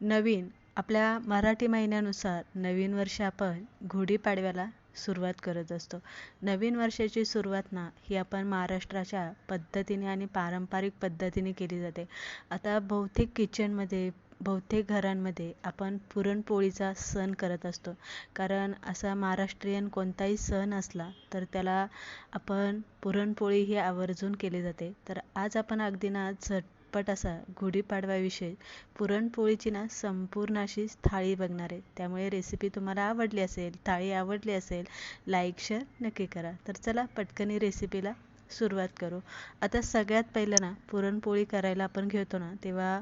नवीन आपल्या मराठी महिन्यानुसार नवीन वर्ष आपण गुढीपाडव्याला सुरुवात करत असतो. नवीन वर्षाची सुरुवात ना ही आपण महाराष्ट्राच्या पद्धतीने आणि पारंपरिक पद्धतीने केली जाते. आता बहुतेक किचनमध्ये बहुतेक घरांमध्ये आपण पुरणपोळीचा सण करत असतो. कारण असा महाराष्ट्रीयन कोणताही सण असला तर त्याला आपण पुरणपोळी ही आवर्जून केली जाते. तर आज आपण अगदी ना झट झटपट असा गुढीपाडव्याविषयी पुरणपोळीची ना संपूर्ण अशी थाळी बघणार आहे. त्यामुळे रेसिपी तुम्हाला आवडली असेल थाळी आवडली असेल लाईक शेअर नक्की करा. तर चला पटकन रेसिपीला सुरुवात करू. आता सगळ्यात पहिलं ना पुरणपोळी करायला आपण घेतो ना तेव्हा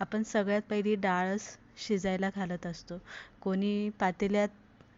आपण सगळ्यात पहिली डाळच शिजायला घालत असतो. कोणी पातेल्यात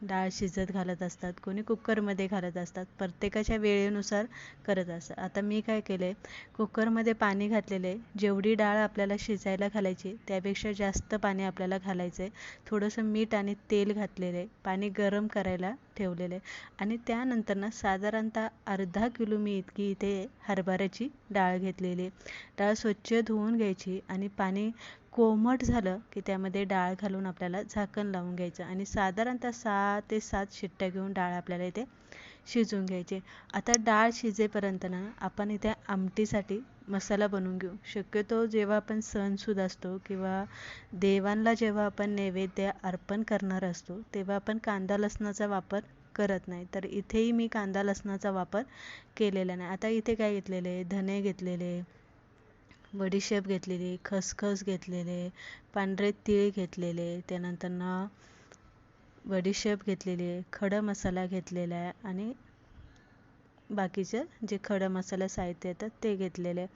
डाळ शिजत घालत असतात कोणी कुकरमध्ये घालत असतात प्रत्येकाच्या वेळेनुसार करत असतात आता मी काय केलं आहे कुकरमध्ये पाणी घातलेलं आहे जेवढी डाळ आपल्याला शिजायला घालायची त्यापेक्षा जास्त पाणी आपल्याला घालायचं आहे थोडंसं मीठ आणि तेल घातलेलं आहे पाणी गरम करायला ठेवलेलं आहे आणि त्यानंतर ना साधारणतः अर्धा किलो मी इतकी इथे हरभऱ्याची डाळ घेतलेली आहे. डाळ स्वच्छ धुवून घ्यायची आणि पाणी कोमट झालं की त्यामध्ये डाळ घालून आपल्याला झाकण लावून घ्यायचं आणि साधारणतः सहा ते सात शिट्ट्या घेऊन डाळ आपल्याला इथे शिजवून घ्यायची. आता डाळ शिजेपर्यंत ना आपण इथे आमटीसाठी मसाला बनवून घेऊ. शक्यतो जेव्हा आपण सणसुद असतो किंवा देवांना जेव्हा आपण नैवेद्य अर्पण करणार असतो तेव्हा आपण कांदा लसणाचा वापर करत नाही. तर इथेही मी कांदा लसणाचा वापर केलेला नाही. आता इथे काय घेतलेले धने घेतलेले बडीशेप घेतलेली खसखस घेतलेले पांढरे तीळ घेतलेले त्यानंतर बडीशेप घेतलेली आहे खडा मसाला घेतलेला आहे आणि बाकीचे जे खडा मसाला साहित्य येतात ते घेतलेले. आहे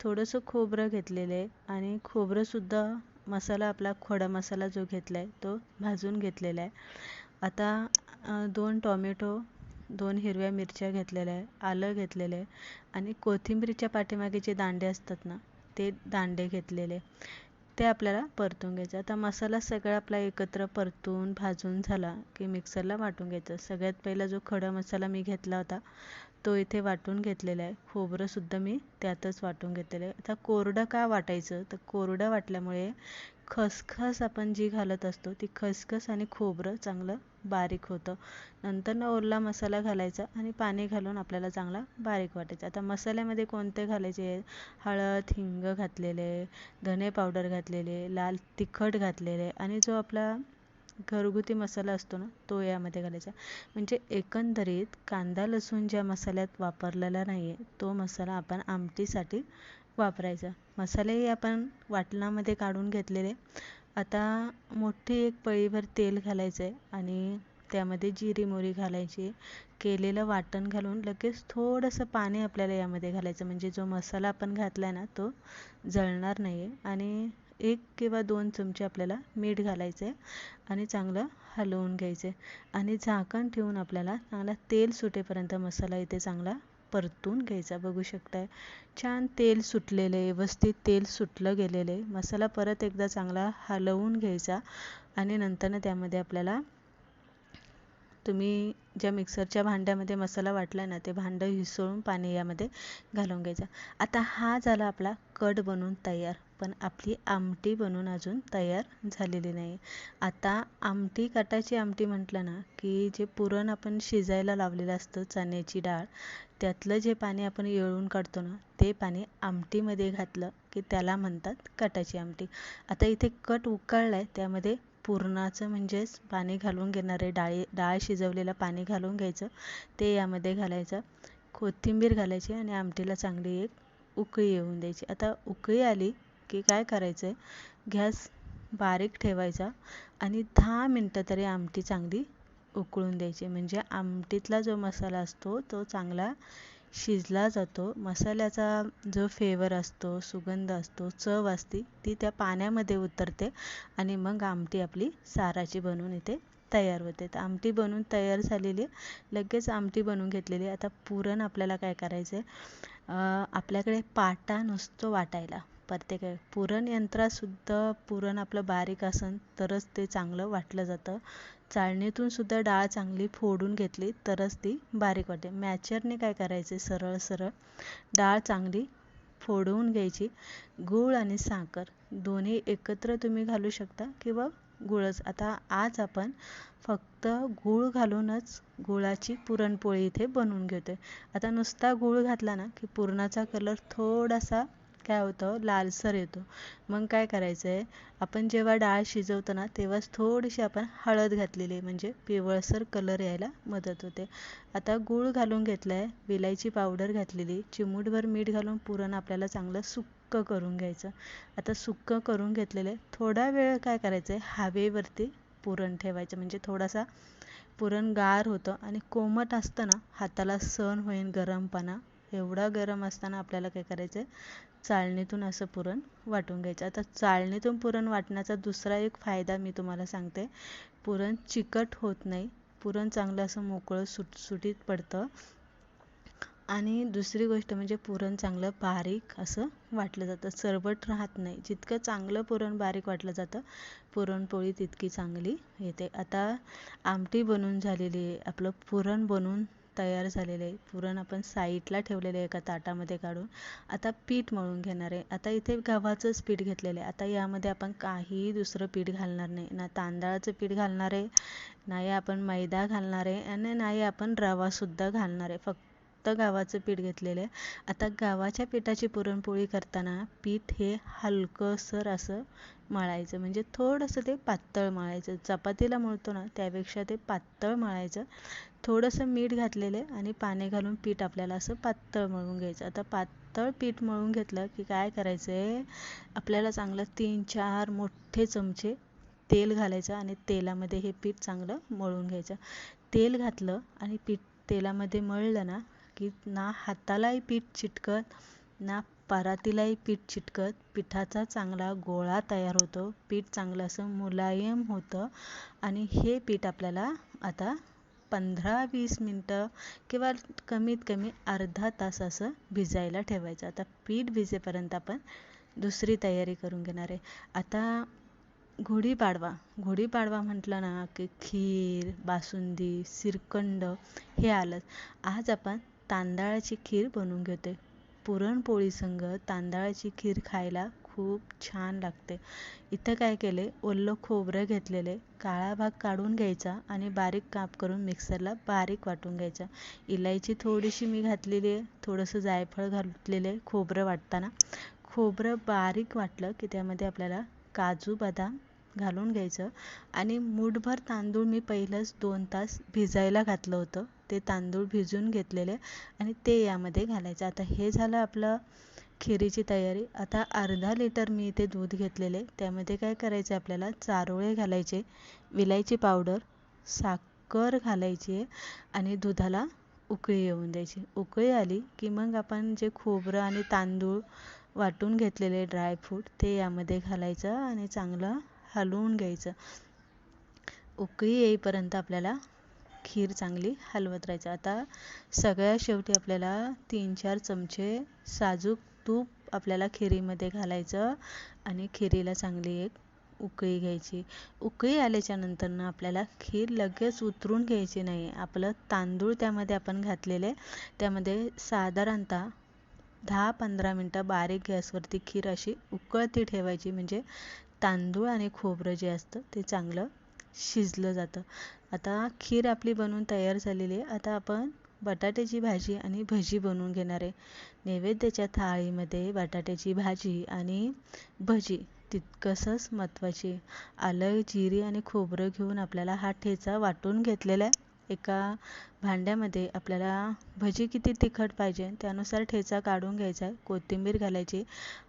थोडंसं खोबरं घेतलेलं आहे आणि खोबरंसुद्धा मसाला आपला खडा मसाला जो घेतला आहे तो भाजून घेतलेला आहे. आता दोन टॉमॅटो दोन हिरव्या मिरच्या घेतलेल्या आहे आलं घेतलेलं आहे आणि कोथिंबीरच्या पाठीमागे जे दांडे असतात ना ते दांडे घेतलेले. ते आपल्याला परतून घ्यायचं. आता मसाला सगळा आपला एकत्र परतून भाजून झाला की मिक्सरला वाटून घ्यायचं. सगळ्यात पहिला जो खडा मसाला मी घेतला होता तो इथे वाटून घेतलेला आहे. खोबरंसुद्धा मी त्यातच वाटून घेतलेलं आहे. आता कोरडं का वाटायचं? तर कोरडं वाटल्यामुळे खसखस आपण जी घालत असतो ती खसखस आणि खोबरं चांगलं बारीक होतं. नंतर ना ओला मसाला घालायचा आणि पाणी घालून आपल्याला चांगला बारीक वाटायचा. आता मसाल्यामध्ये कोणते घालायचे? हळद हिंग घातलेले धने पावडर घातलेले लाल तिखट घातलेले आणि जो आपला घरगुती मसाला असतो ना तो यामध्ये घालायचा. म्हणजे एकंदरीत कांदा लसूण ज्या मसाल्यात वापरलेला नाही आहे तो मसाला आपण आमटीसाठी वापरायचा. मसालेही आपण वाटणामध्ये काढून घेतलेले. आता मोठी एक पळीभर तेल घालायचं आहे आणि त्यामध्ये जिरी मोहरी घालायची. केलेलं वाटण घालून लगेच थोडंसं पाणी आपल्याला यामध्ये घालायचं. म्हणजे जो मसाला आपण घातला आहे ना तो जळणार नाही आहे आणि एक किंवा दोन चमचे आपल्याला मीठ घालायचं आहे आणि चांगलं हलवून घ्यायचं आहे आणि झाकण ठेवून आपल्याला चांगला तेल सुटेपर्यंत मसाला इथे चांगला परतून घ्यायचा बघू शकताय. छान तेल सुटलेलं आहे व्यवस्थित तेल सुटलं गेलेलं आहे. मसाला परत एकदा चांगला हलवून घ्यायचा आणि नंतरनं त्यामध्ये आपल्याला तुम्ही ज्या मिक्सरच्या भांड्यामध्ये मसाला वाटला ना ते भांडं हिसळून पाणी यामध्ये घालून घ्यायचं. आता हा झाला आपला कट बनवून तयार. पण आपली आमटी बनवून अजून तयार झालेली नाही. आता आमटी कटाची आमटी म्हटलं ना की जे पुरण आपण शिजायला लावलेलं असतं चण्याची डाळ त्यातलं जे पाणी आपण येळून काढतो ना ते पाणी आमटीमध्ये घातलं की त्याला म्हणतात कटाची आमटी. आता इथे कट उकळला आहे त्यामध्ये पुरणाचं म्हणजेच पाणी घालून घेणार आहे डाळी डाळ शिजवलेलं पाणी घालून घ्यायचं. ते यामध्ये घालायचं. कोथिंबीर घालायची आणि आमटीला चांगली एक उकळी येऊन द्यायची. आता उकळी आली की काय करायचं आहे गॅस बारीक ठेवायचा आणि दहा मिनटं तरी आमटी चांगली उकळून द्यायची. म्हणजे आमटीतला जो मसाला असतो तो चांगला शिजला जातो. मसाल्याचा जो फ्लेवर असतो सुगंध असतो चव असते ती त्या पाण्यामध्ये उतरते आणि मग आमटी आपली साराची बनवून इथे तयार होते. तर आमटी बनवून तयार झालेली लगेच आमटी बनवून घेतलेली. आता पुरण आपल्याला काय करायचं आहे आपल्याकडे पाटा नसतो वाटायला. प्रत्येक पुरण यंत्रातसुद्धा पुरण आपलं बारीक असेल तरच ते चांगलं वाटलं जातं. चाळणीतून सुद्धा डाळ चांगली फोडून घेतली तरच ती बारीक वाटते. मॅचरने काय करायचे? सरळ सरळ. डाळ चांगली फोडवून घ्यायची. गूळ आणि साखर दोन्ही एकत्र तुम्ही घालू शकता किंवा गुळच. आता आज आपण फक्त गूळ घालूनच गुळाची पुरणपोळी इथे बनवून घेतोय. आता नुसता गूळ घातला ना की पुरणाचा कलर थोडासा काय होतं? लालसर येतो. मग काय करायचं आहे आपण जेव्हा डाळ शिजवतो ना तेव्हाच थोडीशी आपण हळद घातलेली आहे. म्हणजे पिवळसर कलर यायला मदत होते. आता गूळ घालून घेतला आहे विलायची पावडर घातलेली चिमूटभर मीठ घालून पुरण आपल्याला चांगलं सुक्क करून घ्यायचं. आता सुक्क करून घेतलेलं आहे थोडा वेळ काय करायचं आहे हवेवरती पुरण ठेवायचं. म्हणजे थोडासा पुरण गार होतं आणि कोमट असतं ना हाताला सण होईल गरमपणा. एवढा गरम असताना आपल्याला काय करायचं आहे चाळणीतून असं पुरण वाटून घ्यायचं. आता चाळणीतून पुरण वाटण्याचा दुसरा एक फायदा मी तुम्हाला सांगते. पुरण चिकट होत नाही. पुरण चांगलं असं मोकळं सुटसुटीत पडतं. आणि दुसरी गोष्ट म्हणजे पुरण चांगलं बारीक असं वाटलं जातं. सरबट राहत नाही. जितकं चांगलं पुरण बारीक वाटलं जातं पुरणपोळी तितकी चांगली येते. आता आमटी बनवून झालेली आहे. आपलं पुरण बनवून तयार झालेलं आहे. पुरण आपण साईडला ठेवलेलं आहे एका ताटामध्ये काढून. आता पीठ मळून घेणार आहे. आता इथे गव्हाचंच पीठ घेतलेलं आहे. आता यामध्ये आपण काहीही दुसरं पीठ घालणार नाही. ना तांदळाचं पीठ घालणार आहे नाही आपण मैदा घालणार आहे आणि नाही आपण रवासुद्धा घालणार आहे. फक्त फक्त गव्हाचं पीठ घेतलेलं आहे. आता गव्हाच्या पिठाची पुरणपोळी करताना पीठ हे हलकंसर असं मळायचं. म्हणजे थोडंसं ते पातळ मळायचं. चपातीला मळतो ना त्यापेक्षा ते पातळ मळायचं. थोडंसं मीठ घातलेलं आहे आणि पाणी घालून पीठ आपल्याला असं पातळ मळून घ्यायचं. आता पातळ पीठ मळून घेतलं की काय करायचं आहे? आपल्याला चांगलं तीन चार मोठे चमचे तेल घालायचं आणि तेलामध्ये हे पीठ चांगलं मळून घ्यायचं. तेल घातलं आणि पीठ तेलामध्ये मळलं ना की ना हातालाही पीठ चिटकत ना परातीलाही पीठ चिटकत पिठाचा चांगला गोळा तयार होतो. पीठ चांगलं असं मुलायम होतं आणि हे पीठ आपल्याला आता पंधरा वीस मिनटं किंवा कमीत कमी अर्धा तास असं भिजायला ठेवायचं. आता पीठ भिजेपर्यंत आपण दुसरी तयारी करून घेणार आहे. आता गुढीपाडवा गुढीपाडवा म्हटलं ना की खीर बासुंदी श्रीखंड हे आलंच. आज आपण तांदळाची खीर बनवून घेते. पुरणपोळीसंग तांदळाची खीर खायला खूप छान लागते. इथं काय केले? ओलं खोबरं घेतलेले काळा भाग काढून घ्यायचा आणि बारीक काप करून मिक्सरला बारीक वाटून घ्यायचा. इलायची थोडीशी मी घातलेली आहे थोडंसं जायफळ घातलेलं आहे खोबरं वाटताना. खोबरं बारीक वाटलं की त्यामध्ये आपल्याला काजू बदाम घालून घ्यायचं. आणि मूठभर तांदूळ मी पहिलंच दोन तास भिजायला घातलं होतं. ते तांदूळ भिजून घेतलेले आणि ते यामध्ये घालायचं. आता हे झालं आपलं खिरीची तयारी. आता अर्धा लिटर मी इथे दूध घेतलेले. त्यामध्ये काय करायचं आपल्याला? चारोळे घालायचे विलायची पावडर साखर घालायची आहे आणि दुधाला उकळी येऊन द्यायची. उकळी आली की मग आपण जे खोबरं आणि तांदूळ वाटून घेतलेले ड्रायफ्रूट ते यामध्ये घालायचं आणि चांगलं हलवून घ्यायचं. उकळी येईपर्यंत आपल्याला खीर चांगली हलवत राहायचं. आता सगळ्या शेवटी आपल्याला तीन चार चमचे साजूक तूप आपल्याला खिरीमध्ये घालायचं आणि खिरीला चांगली एक उकळी घ्यायची. उकळी आल्याच्या नंतरनं आपल्याला खीर लगेच उतरून घ्यायची नाही. आपलं तांदूळ त्यामध्ये आपण घातलेले त्यामध्ये साधारणतः दहा पंधरा मिनटं बारीक गॅसवरती खीर अशी उकळती ठेवायची. म्हणजे तांदूळ आणि खोबरं जे असतं ते चांगलं शिजलं जातं. आता खीर आपली बनवून तयार झालेली आहे. आता आपण बटाट्याची भाजी आणि भजी बनवून घेणार आहे. नैवेद्याच्या थाळीमध्ये बटाट्याची भाजी आणि भजी तितकंसंच महत्त्वाची आलं जिरी आणि खोबरं घेऊन आपल्याला हा ठेचा वाटून घेतलेला आहे. एका भांड्यामध्ये आपल्याला भजी किती तिखट पाहिजे त्यानुसार ठेचा काढून घ्यायचा आहे कोथिंबीर घालायची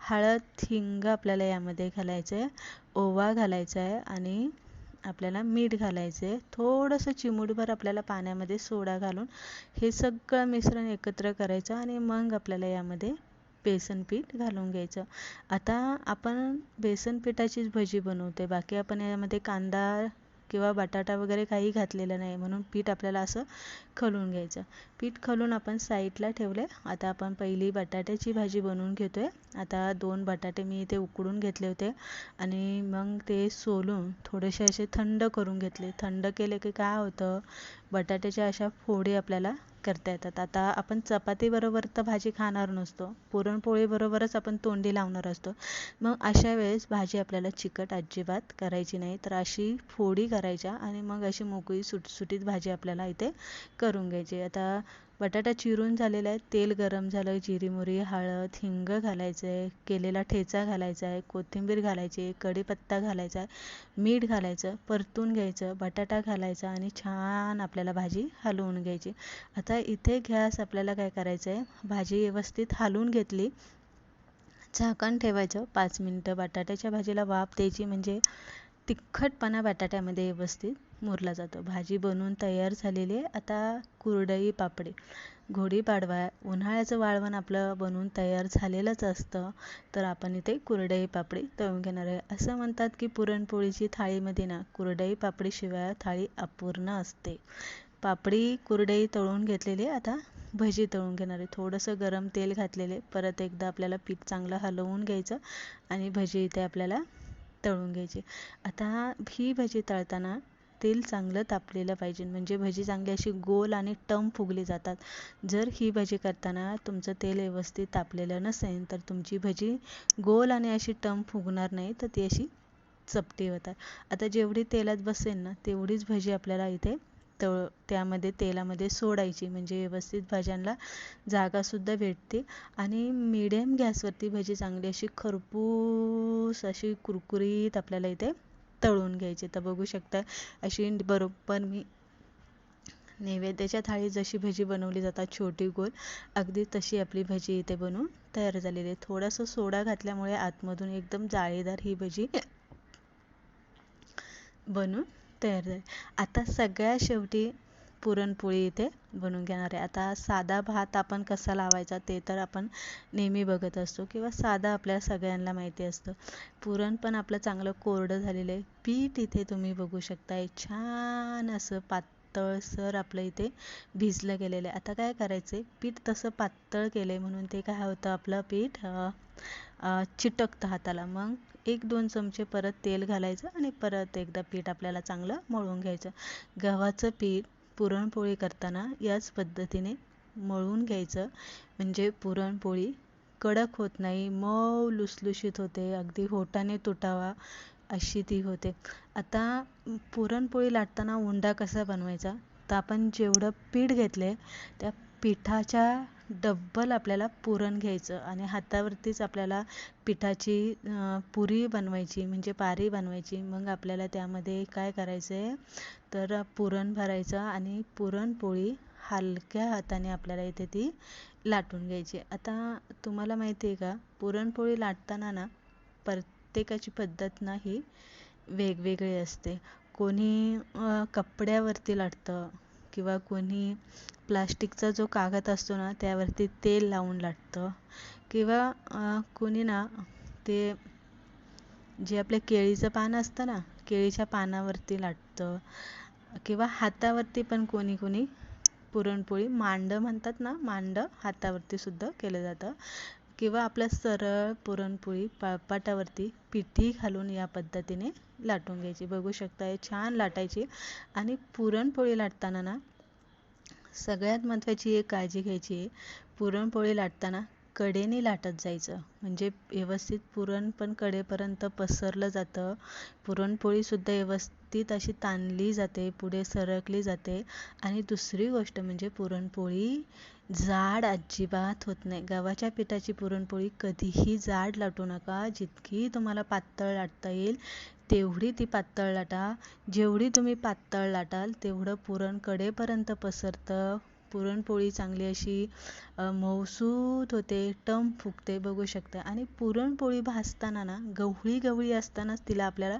हळद हिंग आपल्याला यामध्ये घालायचं आहे ओवा घालायचा आहे आणि आपल्याला मीठ घालायचं आहे. थोडंसं चिमूटभर आपल्याला पाण्यामध्ये सोडा घालून हे सगळं मिश्रण एकत्र करायचं आणि मग आपल्याला यामध्ये बेसन पीठ घालून घ्यायचं. आता आपण बेसन पिठाचीच भजी बनवते बाकी आपण यामध्ये कांदा किंवा बटाटा वगैरे काही घातलेलं नाही म्हणून पीठ आपल्याला असं खलून घ्यायचं. पीठ खलून आपण साईडला ठेवले आता आपण पहिली बटाट्याची भाजी बनवून घेतो आहे आता दोन बटाटे मी इथे उकडून घेतले होते. आणि मग ते सोलून थोडेसे असे थंड करून घेतले. थंड केले की काय होतं? बटाट्याच्या अशा फोडी आपल्याला करता येतात. आता आपण चपातीबरोबर तर भाजी खाणार नसतो. पुरणपोळीबरोबरच आपण तोंडी लावणार असतो. मग अशा वेळेस भाजी आपल्याला चिकट अजिबात करायची नाही. तर अशी फोडी करायच्या आणि मग अशी मोकळी सुटसुटीत भाजी आपल्याला इथे करून घ्यायची. आता बटाटा चिरून झालेला आहे तेल गरम झालं जिरी मोरी हळद हिंग घालायचं आहे केलेला ठेचा घालायचा आहे कोथिंबीर घालायची आहे कढीपत्ता घालायचा आहे मीठ घालायचं परतून घ्यायचं बटाटा घालायचा आणि छान आपल्याला भाजी हलवून घ्यायची. आता इथे गॅस आपल्याला काय करायचं आहे भाजी व्यवस्थित हलवून घेतली. झाकण ठेवायचं पाच मिनटं बटाट्याच्या भाजीला वाफ द्यायची म्हणजे तिखटपणा बटाट्यामध्ये व्यवस्थित मुरला जातो. भाजी बनवून तयार झालेली आहे आता कुरडई पापडी. गुढीपाडवा उन्हाळ्याचं वाळवण आपलं बनवून तयार झालेलंच असतं तर आपण इथे कुरडई पापडी तळून घेणार आहे. असं म्हणतात की पुरणपोळीची थाळीमध्ये ना कुरडई पापडीशिवाय थाळी अपूर्ण असते. पापडी कुरडई तळून घेतलेली आता भजी तळून घेणार आहे. थोडंसं गरम तेल घातलेले परत एकदा आपल्याला पीठ चांगलं हलवून घ्यायचं आणि भजी इथे आपल्याला तळून घ्यायची. आता ही भजी तळताना तेल चांगलं तापलेलं पाहिजे. म्हणजे भजी चांगली अशी गोल आणि टम फुगली जातात. जर ही भजी करताना तुमचं तेल व्यवस्थित तापलेलं नसेल तर तुमची भजी गोल आणि अशी टम फुगणार नाही तर ती अशी चपटी होतात. आता जेवढी तेलात बसेल ना तेवढीच भजी आपल्याला इथे तळ त्यामध्ये तेलामध्ये सोडायची. म्हणजे व्यवस्थित भाज्यांना जागासुद्धा भेटते. आणि मिडियम गॅसवरती भजी चांगली अशी खरपूस अशी कुरकुरीत आपल्याला इथे तळून घ्यायची. तर बघू शकता अशी बरोबर मी नैवेद्याच्या थाळीत जशी भजी बनवली जातात छोटी गोल अगदी तशी आपली भजी इथे बनवून तयार झालेली आहे. थोडासा सोडा घातल्यामुळे आतमधून एकदम जाळीदार ही भजी बनून तयार झाली. आता सगळ्या शेवटी पुरणपोळी इथे बनवून घेणार आहे. आता साधा भात आपण कसा लावायचा ते तर आपण नेहमी बघत असतो किंवा साधा आपल्या सगळ्यांना माहिती असतं. पुरण पण आपलं चांगलं कोरडं झालेलं आहे. पीठ इथे तुम्ही बघू शकताय. छान असं पात पातळसर आपलं इथे भिजलं गेलेलं आहे. आता काय करायचं आहे पीठ तसं पातळ केलं आहे म्हणून ते काय होतं आपलं पीठ चिटकतं हाताला. मग एक दोन चमचे परत तेल घालायचं आणि परत एकदा पीठ आपल्याला चांगलं मळून घ्यायचं. गव्हाचं पीठ पुरणपोळी करताना याच पद्धतीने मळून घ्यायचं. म्हणजे पुरणपोळी कडक होत नाही मऊ लुसलुशीत होते. अगदी होटाने तुटावा. अशी ती होते. आता पुरणपोळी लाटताना उंडा कसा बनवायचा? तर आपण जेवढं पीठ घेतले त्या पिठाच्या डब्बल आपल्याला पुरण घ्यायचं आणि हातावरतीच आपल्याला पिठाची पुरी बनवायची म्हणजे पारी बनवायची. मग आपल्याला त्यामध्ये काय करायचं आहे तर पुरण भरायचं आणि पुरणपोळी हलक्या हाताने आपल्याला इथे ती लाटून घ्यायची. आता तुम्हाला माहिती आहे का? पुरणपोळी लाटताना ना प्रत्येकाची पद्धत ना ही वेगवेगळी असते. कोणी कपड्यावरती लाटतं किंवा कोणी प्लास्टिकचा जो कागद असतो ना त्यावरती तेल लावून लाटतं किंवा कोणी ना ते जे आपल्या केळीचं पान असतं ना केळीच्या पानावरती लाटतं किंवा हातावरती पण कोणी कोणी पुरणपोळी मांड म्हणतात ना मांड हातावरती सुद्धा केलं जातं. किंवा आपल्या सरळ पुरणपोळी पाटावरती पिठी घालून या पद्धतीने लाटून घ्यायची. बघू शकता हे छान लाटायची. आणि पुरणपोळी लाटताना ना सगळ्यात महत्त्वाची एक काळजी घ्यायची. आहे पुरणपोळी लाटताना कडेने लाटत जायचं. म्हणजे व्यवस्थित पुरण पण कडेपर्यंत पसरलं जातं. पुरणपोळीसुद्धा व्यवस्थित अशी ताणली जाते पुढे सरकली जाते. आणि दुसरी गोष्ट म्हणजे पुरणपोळी जाड अजिबात होत नाही. गव्हाच्या पिठाची पुरणपोळी कधीही जाड लाटू नका. जितकी तुम्हाला पातळ लाटता येईल तेवढी ती पातळ लाटा. जेवढी तुम्ही पातळ लाटाल तेवढं पुरण कडेपर्यंत पसरतं. पुरणपोळी चांगली अशी मऊसूत होते टम फुगते बघू शकता. आणि पुरणपोळी भाजताना ना गवळी गवळी असतानाच तिला आपल्याला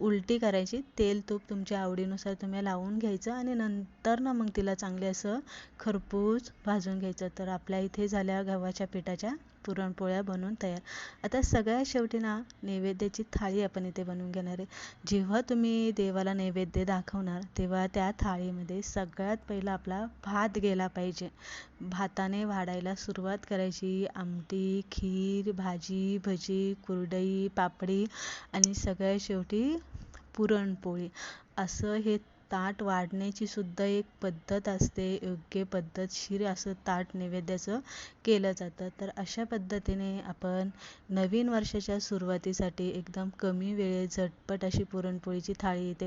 उलटी करायची. तेल तूप तुमच्या आवडीनुसार तुम्ही लावून घ्यायचं आणि नंतर ना मग तिला चांगले असं खरपूस भाजून घ्यायचं. तर आपल्या इथे झाल्या गव्हाच्या पिठाच्या पुरणपोळ्या बनवून तयार. आता सगळ्यात शेवटी ना नैवेद्याची थाळी आपण इथे बनवून घेणार आहे. जेव्हा तुम्ही देवाला नैवेद्य दाखवणार तेव्हा त्या थाळीमध्ये सगळ्यात पहिला आपला भात गेला पाहिजे. भाताने वाढायला सुरुवात करायची. आमटी खीर भाजी भजी कुरडई पापडी आणि सगळ्यात शेवटी पुरणपोळी. असं हे ताट वाढण्याची सुद्धा एक पद्धत असते योग्य पद्धतशीर असं ताट नैवेद्याचं केलं जातं. तर अशा पद्धतीने आपण नवीन वर्षाच्या सुरुवातीसाठी एकदम कमी वेळेत झटपट अशी पुरणपोळीची थाळी इथे